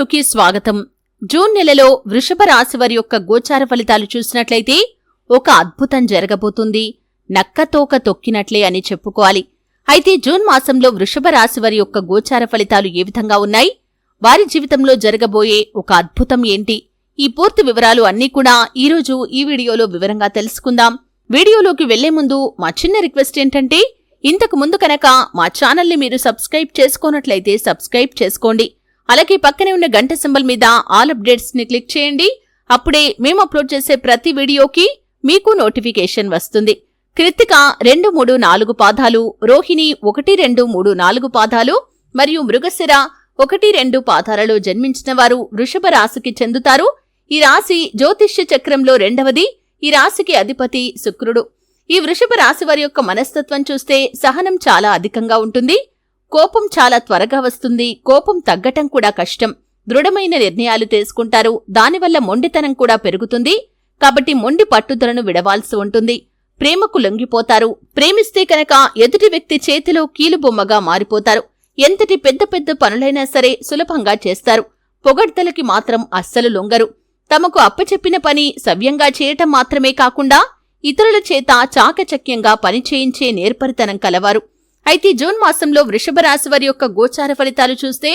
వీడియోకి స్వాగతం. జూన్ నెలలో వృషభ రాశి వారి యొక్క గోచార ఫలితాలు చూసినట్లయితే ఒక అద్భుతం జరగబోతుంది. నక్కతోక తొక్కినట్లే అని చెప్పుకోవాలి. అయితే జూన్ మాసంలో వృషభ రాశి వారి యొక్క గోచార ఫలితాలు ఏ విధంగా ఉన్నాయి? వారి జీవితంలో జరగబోయే ఒక అద్భుతం ఏంటి? ఈ పూర్తి వివరాలు అన్నీ కూడా ఈరోజు ఈ వీడియోలో వివరంగా తెలుసుకుందాం. వీడియోలోకి వెళ్ళే ముందు మా చిన్న రిక్వెస్ట్ ఏంటంటే ఇంతకు ముందు కనుక మా ఛానల్ని మీరు సబ్స్క్రైబ్ చేసుకోనట్లయితే సబ్స్క్రైబ్ చేసుకోండి. అలాగే పక్కనే ఉన్న గంట సింబల్ మీద ఆల్ అప్డేట్స్ని క్లిక్ చేయండి. అప్పుడే మేము అప్లోడ్ చేసే ప్రతి వీడియోకి మీకు నోటిఫికేషన్ వస్తుంది. కృత్తిక రెండు మూడు నాలుగు పాదాలు రోహిణి ఒకటి రెండు మూడు నాలుగు పాదాలు మరియు మృగశిర ఒకటి రెండు పాదాలలో జన్మించిన వారు వృషభ రాశికి చెందుతారు. ఈ రాశి జ్యోతిష్య చక్రంలో రెండవది ఈ రాశికి అధిపతి శుక్రుడు. ఈ వృషభ రాశి వారి యొక్క మనస్తత్వం చూస్తే సహనం చాలా అధికంగా ఉంటుంది. కోపం చాలా త్వరగా వస్తుంది. కోపం తగ్గటం కూడా కష్టం. దృఢమైన నిర్ణయాలు తీసుకుంటారు. దానివల్ల మొండితనం కూడా పెరుగుతుంది. కాబట్టి మొండి పట్టుదలను విడవాల్సి ఉంటుంది. ప్రేమకు లొంగిపోతారు. ప్రేమిస్తే కనుక ఎదుటి వ్యక్తి చేతిలో కీలుబొమ్మగా మారిపోతారు. ఎంతటి పెద్ద పెద్ద పనులైనా సరే సులభంగా చేస్తారు. పొగడ్తలకి మాత్రం అస్సలు లొంగరు. తమకు అప్పచెప్పిన పని సవ్యంగా చేయటం మాత్రమే కాకుండా ఇతరుల చేత చాకచక్యంగా పనిచేయించే నేర్పరితనం కలవారు. అయితే జూన్ మాసంలో వృషభ రాశి వారి యొక్క గోచార ఫలితాలు చూస్తే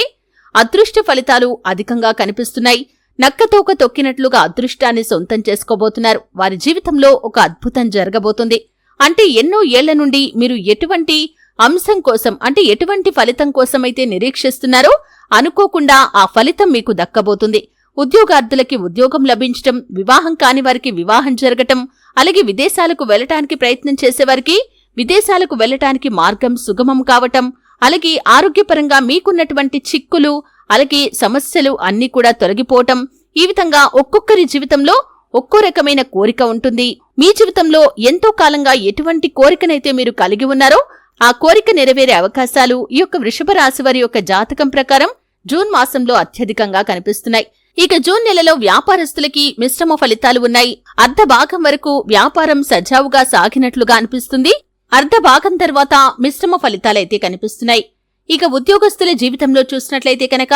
అదృష్ట ఫలితాలు అధికంగా కనిపిస్తున్నాయి. నక్కతోక తొక్కినట్లుగా అదృష్టాన్ని సొంతం చేసుకోబోతున్నారు. వారి జీవితంలో ఒక అద్భుతం జరగబోతుంది. అంటే ఎన్నో ఏళ్ళ నుండి మీరు ఎటువంటి అంశం కోసం అంటే ఎటువంటి ఫలితం కోసమైతే నిరీక్షిస్తున్నారో అనుకోకుండా ఆ ఫలితం మీకు దక్కబోతుంది. ఉద్యోగార్థులకి ఉద్యోగం లభించటం వివాహం కాని వారికి వివాహం జరగటం అలాగే విదేశాలకు వెళ్ళటానికి ప్రయత్నం చేసేవారికి విదేశాలకు వెళ్ళటానికి మార్గం సుగమం కావటం అలాగే ఆరోగ్యపరంగా మీకున్నటువంటి చిక్కులు అలాగే సమస్యలు అన్నీ కూడా తొలగిపోవటం ఈ విధంగా ఒక్కొక్కరి జీవితంలో ఒక్కో రకమైన కోరిక ఉంటుంది. మీ జీవితంలో ఎంతో కాలంగా ఎటువంటి కోరికనైతే మీరు కలిగి ఉన్నారో ఆ కోరిక నెరవేరే అవకాశాలు ఈ యొక్క వృషభ రాశి వారి యొక్క జాతకం ప్రకారం జూన్ మాసంలో అత్యధికంగా కనిపిస్తున్నాయి. ఇక జూన్ నెలలో వ్యాపారస్తులకి మిశ్రమ ఫలితాలు ఉన్నాయి. అర్ధ భాగం వరకు వ్యాపారం సజావుగా సాగినట్లుగా అనిపిస్తుంది. అర్ధ భాగం తర్వాత మిశ్రమ ఫలితాలైతే కనిపిస్తున్నాయి. ఇక ఉద్యోగస్తుల జీవితంలో చూసినట్లయితే కనుక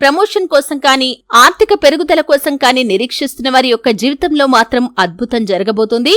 ప్రమోషన్ కోసం కానీ ఆర్థిక పెరుగుదల కోసం కానీ నిరీక్షిస్తున్న వారి యొక్క జీవితంలో మాత్రం అద్భుతం జరగబోతుంది.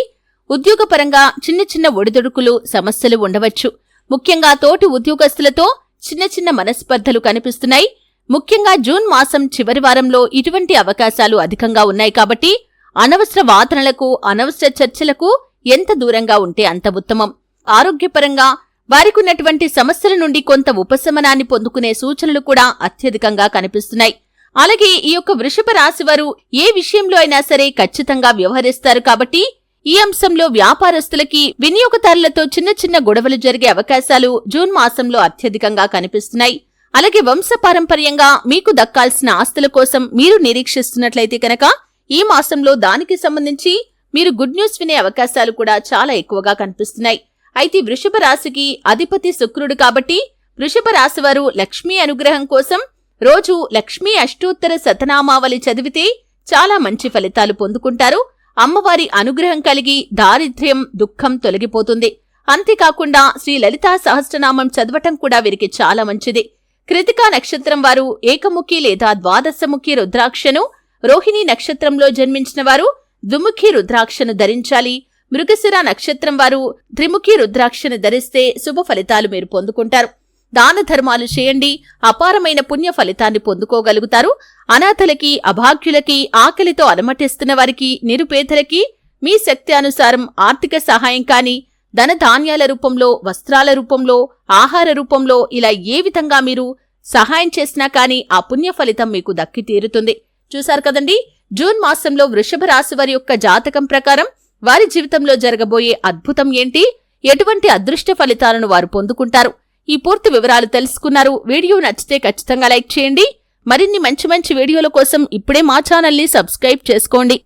ఉద్యోగపరంగా చిన్న చిన్న ఒడిదుడుకులు సమస్యలు ఉండవచ్చు. ముఖ్యంగా తోటి ఉద్యోగస్తులతో చిన్న చిన్న మనస్పర్ధలు కనిపిస్తున్నాయి. ముఖ్యంగా జూన్ మాసం చివరి వారంలో ఇటువంటి అవకాశాలు అధికంగా ఉన్నాయి కాబట్టి అనవసర వాదనలకు అనవసర చర్చలకు ఎంత దూరంగా ఉంటే అంత ఉత్తమం. ఆరోగ్యపరంగా వారికున్నటువంటి సమస్యల నుండి కొంత ఉపశమనాన్ని పొందుకునే సూచనలు కూడా అత్యధికంగా కనిపిస్తున్నాయి. అలాగే ఈ యొక్క వృషభ రాశి వారు ఏ విషయంలో అయినా సరే ఖచ్చితంగా వ్యవహరిస్తారు కాబట్టి ఈ అంశంలో వ్యాపారస్తులకి వినియోగదారులతో చిన్న చిన్న గొడవలు జరిగే అవకాశాలు జూన్ మాసంలో అత్యధికంగా కనిపిస్తున్నాయి. అలాగే వంశపారంపర్యంగా మీకు దక్కాల్సిన ఆస్తుల కోసం మీరు నిరీక్షిస్తున్నట్లయితే కనుక ఈ మాసంలో దానికి సంబంధించి మీరు గుడ్ న్యూస్ వినే అవకాశాలు కూడా చాలా ఎక్కువగా కనిపిస్తున్నాయి. అయితే వృషభ రాశికి అధిపతి శుక్రుడు కాబట్టి వృషభ రాశివారు లక్ష్మీ అనుగ్రహం కోసం రోజు లక్ష్మీ అష్టోత్తర శతనామావళి చదివితే చాలా మంచి ఫలితాలు పొందుకుంటారు. అమ్మవారి అనుగ్రహం కలిగి దారిద్ర్యం దుఃఖం తొలగిపోతుంది. అంతేకాకుండా శ్రీ లలితా సహస్రనామం చదవటం కూడా వీరికి చాలా మంచిది. కృతికా నక్షత్రం వారు ఏకముఖి లేదా ద్వాదశముఖి రుద్రాక్షను రోహిణీ నక్షత్రంలో జన్మించిన వారు ద్విముఖి రుద్రాక్షను ధరించాలి. మృగశిర నక్షత్రం వారు త్రిముఖి రుద్రాక్షను ధరిస్తే శుభ ఫలితాలు మీరు పొందుకుంటారు. దాన ధర్మాలు చేయండి అపారమైన పుణ్య ఫలితాన్ని పొందుకోగలుగుతారు. అనాథలకి అభాగ్యులకి ఆకలితో అలమటిస్తున్న వారికి నిరుపేదలకి మీ శక్తి అనుసారం ఆర్థిక సహాయం కాని ధన ధాన్యాల రూపంలో వస్త్రాల రూపంలో ఆహార రూపంలో ఇలా ఏ విధంగా మీరు సహాయం చేసినా కానీ ఆ పుణ్య ఫలితం మీకు దక్కి తీరుతుంది చూశారు కదండి? జూన్ మాసంలో వృషభ రాశి వారి యొక్క జాతకం ప్రకారం వారి జీవితంలో జరగబోయే అద్భుతం ఏంటి? ఎటువంటి అదృష్ట ఫలితాలను వారు పొందుకుంటారు? ఈ పూర్తి వివరాలు తెలుసుకున్నారు. వీడియో నచ్చితే ఖచ్చితంగా లైక్ చేయండి. మరిన్ని మంచి మంచి వీడియోల కోసం ఇప్పుడే మా ఛానల్ని సబ్స్క్రైబ్ చేసుకోండి.